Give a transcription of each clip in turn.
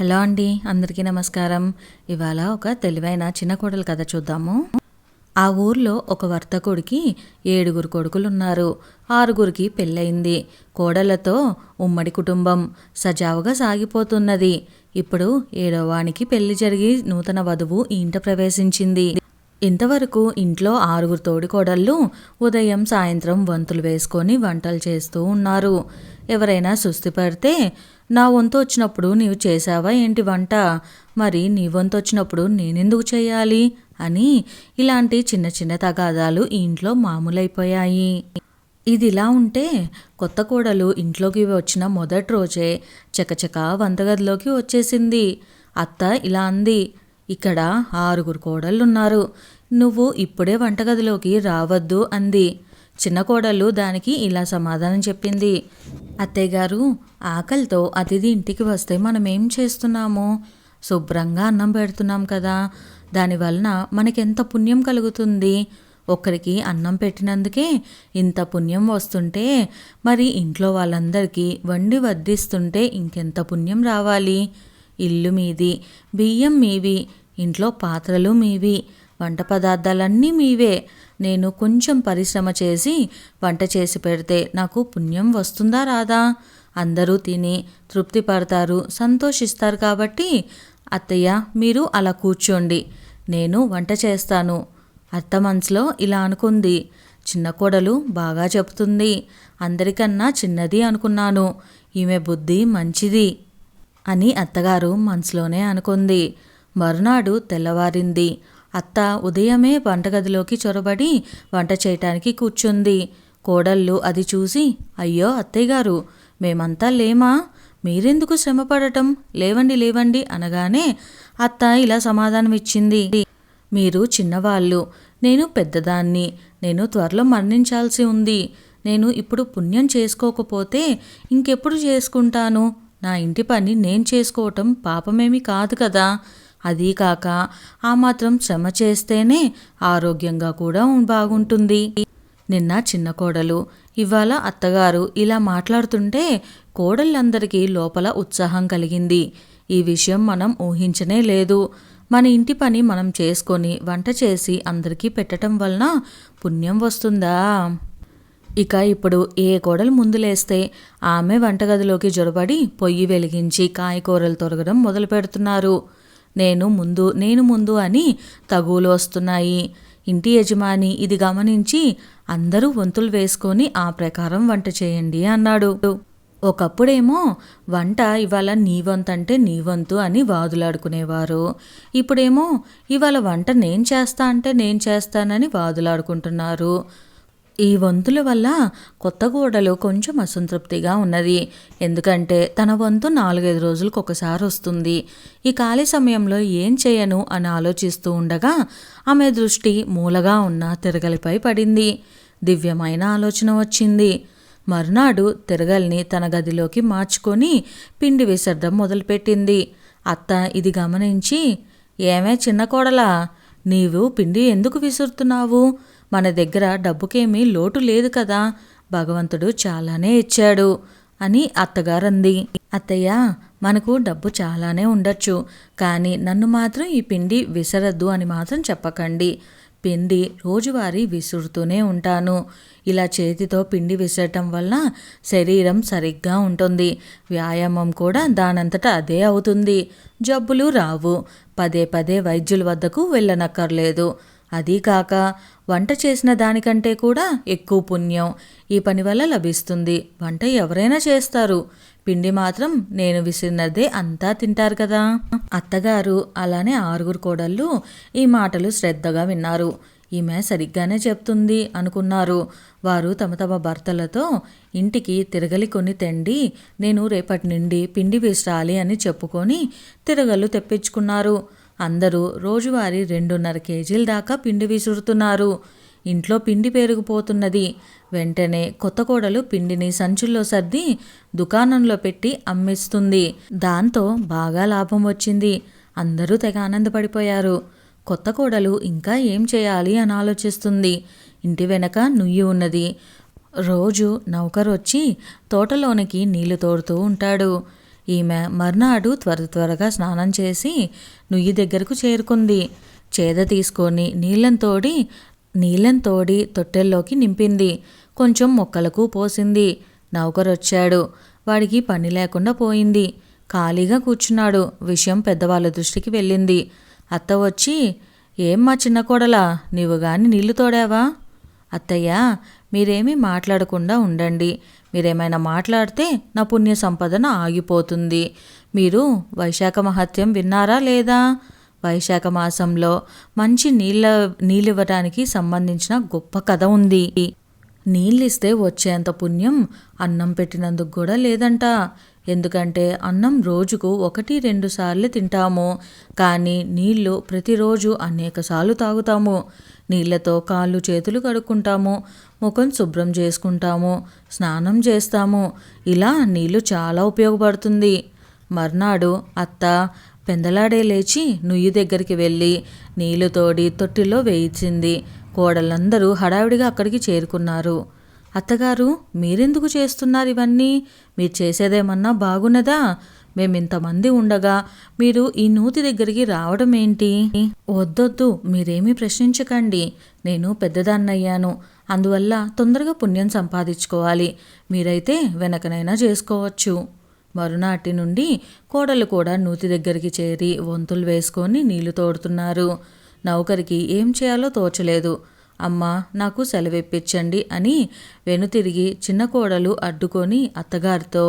Hello అండి అందరికీ నమస్కారం. ఇవాళ ఒక తెలివైన చిన్న కోడలు కథ చూద్దాము. ఆ ఊర్లో ఒక వర్తకుడికి ఏడుగురు కొడుకులు ఉన్నారు ఆరుగురికి పెళ్ళయింది. కోడలతో ఉమ్మడి కుటుంబం సజావుగా సాగిపోతున్నది. ఇప్పుడు ఏడోవానికి పెళ్ళి జరిగి నూతన వధువు ఇంట ప్రవేశించింది. ఇంతవరకు ఇంట్లో ఆరుగురు తోడికోడళ్ళు ఉదయం సాయంత్రం వంతులు వేసుకొని వంటలు చేస్తూ ఉన్నారు. ఎవరైనా సుస్థిపడితే నా వంతు వచ్చినప్పుడు నీవు చేసావా ఏంటి వంట? మరి నీ వంతు వచ్చినప్పుడు నేనెందుకు చేయాలి? అని ఇలాంటి చిన్న చిన్న తగాదాలు ఇంట్లో మామూలైపోయాయి. ఇది ఇలా ఉంటే కొత్త కోడలు ఇంట్లోకి వచ్చిన మొదటి రోజే చకచక వంటగదిలోకి వచ్చేసింది. అత్త ఇలా అంది ఇక్కడ ఆరుగురు కోడళ్ళున్నారు. నువ్వు ఇప్పుడే వంటగదిలోకి రావద్దు అంది. చిన్న కోడలు దానికి ఇలా సమాధానం చెప్పింది. అత్తయ్యగారు ఆకలితో అతిథి ఇంటికి వస్తే మనం ఏం చేస్తున్నాము? శుభ్రంగా అన్నం పెడుతున్నాం కదా. దానివలన మనకెంత పుణ్యం కలుగుతుంది? ఒకరికి అన్నం పెట్టినందుకే ఇంత పుణ్యం వస్తుంటే మరి ఇంట్లో వాళ్ళందరికీ వండి వడ్డిస్తుంటే ఇంకెంత పుణ్యం రావాలి? ఇల్లు మీది బియ్యం మీవి ఇంట్లో పాత్రలు మీవి వంట పదార్థాలన్నీ మీవే. నేను కొంచెం పరిశ్రమ చేసి వంట చేసి పెడితే నాకు పుణ్యం వస్తుందా రాదా? అందరూ తిని తృప్తి పడతారు సంతోషిస్తారు కాబట్టి అత్తయ్య మీరు అలా కూర్చోండి. నేను వంట చేస్తాను. అత్త మనసులో ఇలా అనుకుంది. చిన్న కోడలు బాగా చెప్తుంది అందరికన్నా చిన్నది అనుకున్నాను. ఈమె బుద్ధి మంచిది అని అత్తగారు మనసులోనే అనుకుంది. మరునాడు తెల్లవారింది. అత్త ఉదయమే వంటగదిలోకి చొరబడి వంట చేయటానికి కూర్చుంది. కోడళ్ళు అది చూసి అయ్యో అత్తయ్య గారు మేమంతా లేమా? మీరెందుకు శ్రమపడటం? లేవండి లేవండి అనగానే అత్త ఇలా సమాధానం ఇచ్చింది మీరు చిన్నవాళ్ళు నేను పెద్దదాన్ని నేను త్వరలో మరణించాల్సి ఉంది. నేను ఇప్పుడు పుణ్యం చేసుకోకపోతే ఇంకెప్పుడు చేసుకుంటాను? నా ఇంటి పని నేను చేసుకోవటం పాపమేమి కాదు కదా. అదీ కాక ఆ మాత్రం శ్రమ చేస్తేనే ఆరోగ్యంగా కూడా బాగుంటుంది. నిన్న చిన్న కోడలు ఇవాళ అత్తగారు ఇలా మాట్లాడుతుంటే కోడళ్ళందరికీ లోపల ఉత్సాహం కలిగింది. ఈ విషయం మనం ఊహించనే లేదు. మన ఇంటి పని మనం చేసుకొని వంట చేసి అందరికీ పెట్టడం వలన పుణ్యం వస్తుందా? ఇక ఇప్పుడు ఏ కోడలు ముందులేస్తే ఆమె వంటగదిలోకి జొరబడి పొయ్యి వెలిగించి కాయకూరలు తొరగడం మొదలు పెడుతున్నారు నేను ముందు నేను ముందు అని తగువులు వస్తున్నాయి. ఇంటి యజమాని ఇది గమనించి అందరూ వంతులు వేసుకొని ఆ ప్రకారం వంట చేయండి అన్నాడు. ఒకప్పుడేమో వంట ఇవాళ నీ వంతు అంటే నీ వంతు అని వాదులాడుకునేవారు. ఇప్పుడేమో ఇవాళ వంట నేను చేస్తా అంటే నేను చేస్తానని వాదులాడుకుంటున్నారు. ఈ వంతుల వల్ల కొత్త గోడలు కొంచెం అసంతృప్తిగా ఉన్నది. ఎందుకంటే తన వంతు నాలుగైదు రోజులకు ఒకసారి వస్తుంది. ఈ ఖాళీ సమయంలో ఏం చేయను అని ఆలోచిస్తూ ఉండగా ఆమె దృష్టి మూలగా ఉన్న తిరగలిపై పడింది. దివ్యమైన ఆలోచన వచ్చింది. మరునాడు తిరగల్ని తన గదిలోకి మార్చుకొని పిండి విసర్డం మొదలుపెట్టింది. అత్త ఇది గమనించి ఏమే చిన్న కోడలా నీవు పిండి ఎందుకు విసురుతున్నావు? మన దగ్గర డబ్బుకేమీ లోటు లేదు కదా. భగవంతుడు చాలానే ఇచ్చాడు అని అత్తగారంది. అత్తయ్య మనకు డబ్బు చాలానే ఉండొచ్చు కానీ నన్ను మాత్రం ఈ పిండి విసరద్దు అని మాత్రం చెప్పకండి. పిండి రోజువారీ విసురుతూనే ఉంటాను. ఇలా చేతితో పిండి విసరటం వల్ల శరీరం సరిగ్గా ఉంటుంది. వ్యాయామం కూడా దానంతటా అదే అవుతుంది. జబ్బులు రావు. పదే పదే వైద్యుల వద్దకు వెళ్ళనక్కర్లేదు. అదీకాక వంట చేసిన దానికంటే కూడా ఎక్కువ పుణ్యం ఈ పని వల్ల లభిస్తుంది. వంట ఎవరైనా చేస్తారు. పిండి మాత్రం నేను విసిరినదే అంతా తింటారు కదా. అత్తగారు అలానే ఆరుగురు కోడళ్ళు ఈ మాటలు శ్రద్ధగా విన్నారు. ఈమె సరిగ్గానే చెప్తుంది అనుకున్నారు. వారు తమ తమ భర్తలతో ఇంటికి తిరగలి కొని తెండి నేను రేపటి నుండి పిండి విసిరాలి అని చెప్పుకొని తిరగలు తెప్పించుకున్నారు. అందరూ రోజువారీ రెండున్నర కేజీల దాకా పిండి విసురుతున్నారు. ఇంట్లో పిండి పెరిగిపోతున్నది వెంటనే కొత్త కోడలు పిండిని సంచుల్లో సర్ది దుకాణంలో పెట్టి అమ్మిస్తుంది. దాంతో బాగా లాభం వచ్చింది. అందరూ తెగ ఆనందపడిపోయారు. కొత్త కోడలు ఇంకా ఏం చేయాలి అని ఆలోచిస్తుంది. ఇంటి వెనక నుయ్యి ఉన్నది. రోజు నౌకరు వచ్చి తోటలోనికి నీళ్ళు తోడుతూ ఉంటాడు. ఈమె మర్నాడు త్వర త్వరగా స్నానం చేసి నుయ్యి దగ్గరకు చేరుకుంది. చేద తీసుకొని నీళ్ళని తోడి నీళ్ళని తోడి తొట్టెల్లోకి నింపింది. కొంచెం మొక్కలకు పోసింది. నౌకరొచ్చాడు. వాడికి పని లేకుండా పోయింది. ఖాళీగా కూర్చున్నాడు. విషయం పెద్దవాళ్ళ దృష్టికి వెళ్ళింది. అత్త వచ్చి ఏం మా చిన్న కోడలా నీవు గాని నీళ్ళు తోడావా? అత్తయ్య మీరేమీ మాట్లాడకుండా ఉండండి. మీరేమైనా మాట్లాడితే నా పుణ్య సంపదన ఆగిపోతుంది. మీరు వైశాఖ మహత్యం విన్నారా లేదా? వైశాఖ మాసంలో మంచి నీళ్ళ నీళ్ళివ్వడానికి సంబంధించిన గొప్ప కథ ఉంది. నీళ్ళిస్తే వచ్చేంత పుణ్యం అన్నం పెట్టినందుకు కూడా లేదంట. ఎందుకంటే అన్నం రోజుకు ఒకటి రెండు సార్లు తింటాము. కానీ నీళ్ళు ప్రతిరోజు అనేకసార్లు తాగుతాము. నీళ్ళతో కాళ్ళు చేతులు కడుక్కుంటాము. ముఖం శుభ్రం చేసుకుంటాము స్నానం చేస్తాము. ఇలా నీళ్ళు చాలా ఉపయోగపడుతుంది. మర్నాడు అత్త పెందలాడే లేచి నుయ్యి దగ్గరికి వెళ్ళి నీళ్ళు తోడి తొట్టిలో వేయించింది. కోడలందరూ హడావిడిగా అక్కడికి చేరుకున్నారు. అత్తగారు మీరెందుకు చేస్తున్నారు ఇవన్నీ? మీరు చేసేదేమన్నా బాగున్నదా? మేమింతమంది ఉండగా మీరు ఈ నూతి దగ్గరికి రావడం ఏంటి వద్దొద్దు మీరేమీ ప్రశ్నించకండి. నేను పెద్దదాన్నయ్యాను. అందువల్ల తొందరగా పుణ్యం సంపాదించుకోవాలి. మీరైతే వెనకనైనా చేసుకోవచ్చు. మరునాటి నుండి కోడలు కూడా నూతి దగ్గరికి చేరి వంతులు వేసుకొని నీళ్ళు తోడుతున్నారు. నౌకరికి ఏం చేయాలో తోచలేదు. అమ్మా నాకు సెలవిప్పించండి అని వెనుతిరిగి చిన్న కోడలు అడ్డుకొని అత్తగారితో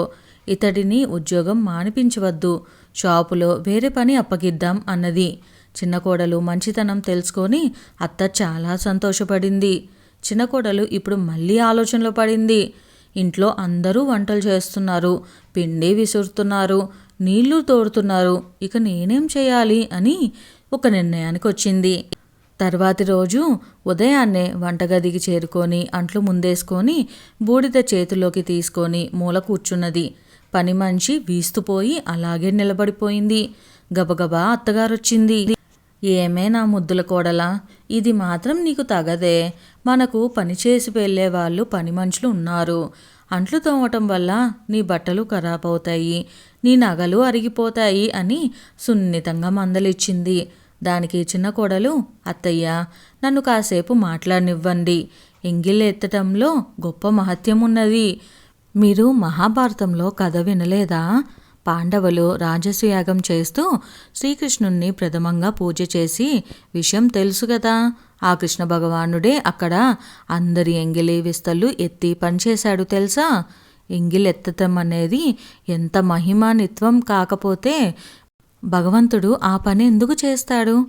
ఇతడిని ఉద్యోగం మానిపించవద్దు షాపులో వేరే పని అప్పగిద్దాం అన్నది. చిన్న కోడలు మంచితనం తెలుసుకొని అత్త చాలా సంతోషపడింది. చిన్న కోడలు ఇప్పుడు మళ్ళీ ఆలోచనలో పడింది. ఇంట్లో అందరూ వంటలు చేస్తున్నారు. పిండి విసురుతున్నారు. నీళ్ళు తోడుతున్నారు. ఇక నేనేం చేయాలి అని ఒక నిర్ణయానికి వచ్చింది. తర్వాతి రోజు ఉదయాన్నే వంటగదికి చేరుకొని అంట్లు ముందేసుకొని బూడిద చేతిలోకి తీసుకొని మూల కూర్చున్నది. పని మనిషి వీస్తుపోయి అలాగే నిలబడిపోయింది. గబగబా అత్తగారొచ్చింది. ఏమే నా ముద్దుల కోడలా? ఇది మాత్రం నీకు తగదే. మనకు పని చేసి వెళ్ళే వాళ్ళు పని మనుషులు ఉన్నారు. అంట్లు తోమటం వల్ల నీ బట్టలు ఖరాబ్ అవుతాయి. నీ నగలు అరిగిపోతాయి అని సున్నితంగా మందలిచ్చింది. దానికి చిన్న కోడలు అత్తయ్య నన్ను కాసేపు మాట్లాడనివ్వండి. ఎంగిల్ ఎత్తటంలో గొప్ప మహత్యం ఉన్నది మీరు మహాభారతంలో కథ వినలేదా? పాండవులు రాజసుయాగం చేస్తూ శ్రీకృష్ణుణ్ణి ప్రథమంగా పూజ చేసి విషయం తెలుసు కదా. ఆ కృష్ణ భగవానుడే అక్కడ అందరి ఎంగిలి విస్తలు ఎత్తి పనిచేశాడు తెలుసా? ఎంగిలెత్తటం అనేది ఎంత మహిమానిత్వం కాకపోతే భగవంతుడు ఆ పని ఎందుకు చేస్తాడు?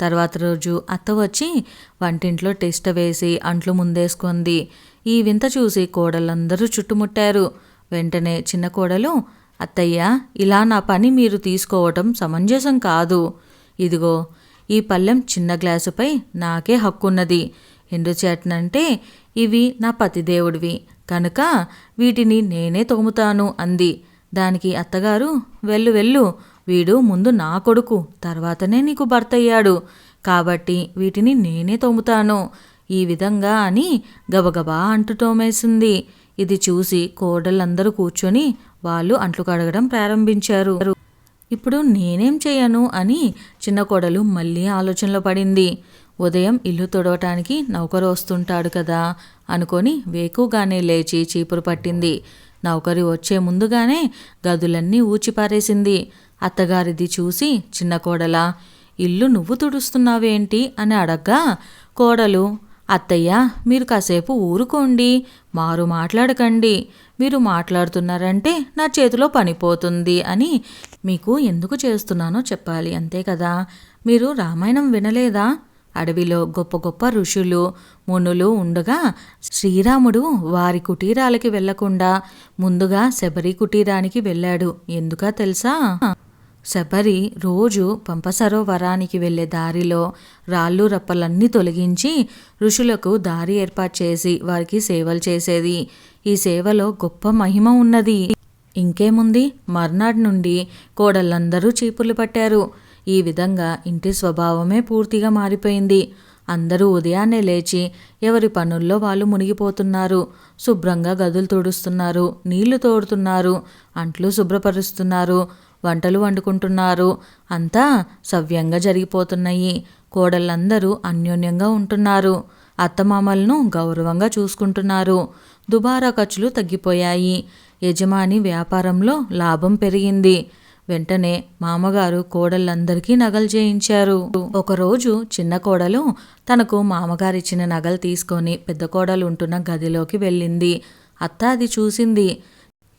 తర్వాత రోజు అత్త వచ్చి వంటింట్లో టెస్ట్ వేసి అంట్లు ముందేసుకుంది. ఈ వింత చూసి కోడలందరూ చుట్టుముట్టారు. వెంటనే చిన్న కోడలు అత్తయ్య ఇలా నా పని మీరు తీసుకోవటం సమంజసం కాదు. ఇదిగో ఈ పళ్ళెం చిన్న గ్లాసుపై నాకే హక్కున్నది. ఎందుచేతనంటే ఇవి నా పతిదేవుడివి కనుక వీటిని నేనే తోముతాను అంది. దానికి అత్తగారు వెళ్ళు వెళ్ళు. వీడు ముందు నా కొడుకు తర్వాతనే నీకు భర్త అయ్యాడు కాబట్టి వీటిని నేనే తోముతాను. ఈ విధంగా అని గబగబా అంటు తోమేసింది ఇది చూసి కోడళ్ళందరూ కూర్చొని వాళ్ళు అంట్లు కడగడం ప్రారంభించారు. ఇప్పుడు నేనేం చేయను అని చిన్న కోడలు మళ్ళీ ఆలోచనలో పడింది. ఉదయం ఇల్లు తొడవటానికి నౌకరు వస్తుంటాడు కదా అనుకొని వేకుగానే లేచి చీపురు పట్టింది. నౌకరి వచ్చే ముందుగానే గదులన్నీ ఊచిపారేసింది. అత్తగారిది చూసి చిన్న కోడల ఇల్లు నువ్వు తుడుస్తున్నావేంటి? అని అడగ్గా కోడలు అత్తయ్య మీరు కాసేపు ఊరుకోండి. మారు మాట్లాడకండి. మీరు మాట్లాడుతున్నారంటే నా చేతిలో పనిపోతుంది అని మీకు ఎందుకు చేస్తున్నానో చెప్పాలి అంతే కదా? మీరు రామాయణం వినలేదా? అడవిలో గొప్ప గొప్ప ఋషులు మునులు ఉండగా శ్రీరాముడు వారి కుటీరాలకి వెళ్ళకుండా ముందుగా శబరి కుటీరానికి వెళ్ళాడు. ఎందుకా తెలుసా? శబరి రోజు పంపసరోవరానికి వెళ్ళే దారిలో రాళ్ళు రప్పలన్నీ తొలగించి ఋషులకు దారి ఏర్పాటు చేసి వారికి సేవలు చేసేది. ఈ సేవలో గొప్ప మహిమ ఉన్నది. ఇంకేముంది? మర్నాడు నుండి కోడళ్ళందరూ చీపులు పట్టారు. ఈ విధంగా ఇంటి స్వభావమే పూర్తిగా మారిపోయింది. అందరూ ఉదయాన్నే లేచి ఎవరి పనుల్లో వాళ్ళు మునిగిపోతున్నారు. శుభ్రంగా గదులు తుడుస్తున్నారు. నీళ్ళు తోడుతున్నారు. అంట్లు శుభ్రపరుస్తున్నారు. వంటలు వండుకుంటున్నారు. అంతా సవ్యంగా జరిగిపోతున్నాయి. కోడళ్ళందరూ అన్యోన్యంగా ఉంటున్నారు. అత్తమామలను గౌరవంగా చూసుకుంటున్నారు. దుబారా ఖర్చులు తగ్గిపోయాయి. యజమాని వ్యాపారంలో లాభం పెరిగింది. వెంటనే మామగారు కోడళ్ళందరికీ నగలు చేయించారు. ఒకరోజు చిన్న కోడలు తనకు మామగారిచ్చిన నగలు తీసుకొని పెద్ద కోడలు ఉంటున్న గదిలోకి వెళ్ళింది. అత్త అది చూసింది.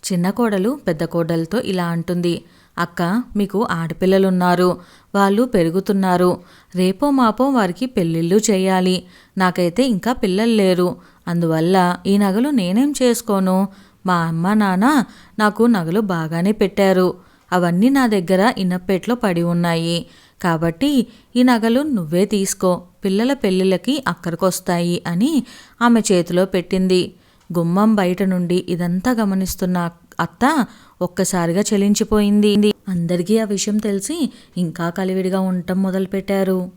చిన్న కోడలు పెద్ద కోడలతో ఇలా అంటుంది. అక్క మీకు ఆడపిల్లలున్నారు. వాళ్ళు పెరుగుతున్నారు. రేపో మాపో వారికి పెళ్ళిళ్ళు చేయాలి. నాకైతే ఇంకా పిల్లలు లేరు. అందువల్ల ఈ నగలు నేనేం చేసుకోను? మా అమ్మ నాన్న నాకు నగలు బాగానే పెట్టారు. అవన్నీ నా దగ్గర ఇనప్పెట్లో పడి ఉన్నాయి. కాబట్టి ఈ నగలు నువ్వే తీసుకో. పిల్లల పెళ్ళిళ్ళకి అక్కడికొస్తాయి అని ఆమె చేతిలో పెట్టింది. గుమ్మం బయట నుండి ఇదంతా గమనిస్తున్న అత్త ఒక్కసారిగా చెలించిపోయింది. అందరికీ ఆ విషయం తెలిసి ఇంకా కలివిడిగా ఉండటం మొదలుపెట్టారు.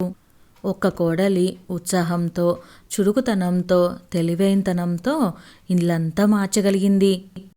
ఒక్క కోడలి ఉత్సాహంతో చురుకుతనంతో తెలివైనతనంతో ఇల్లంతా మార్చగలిగింది.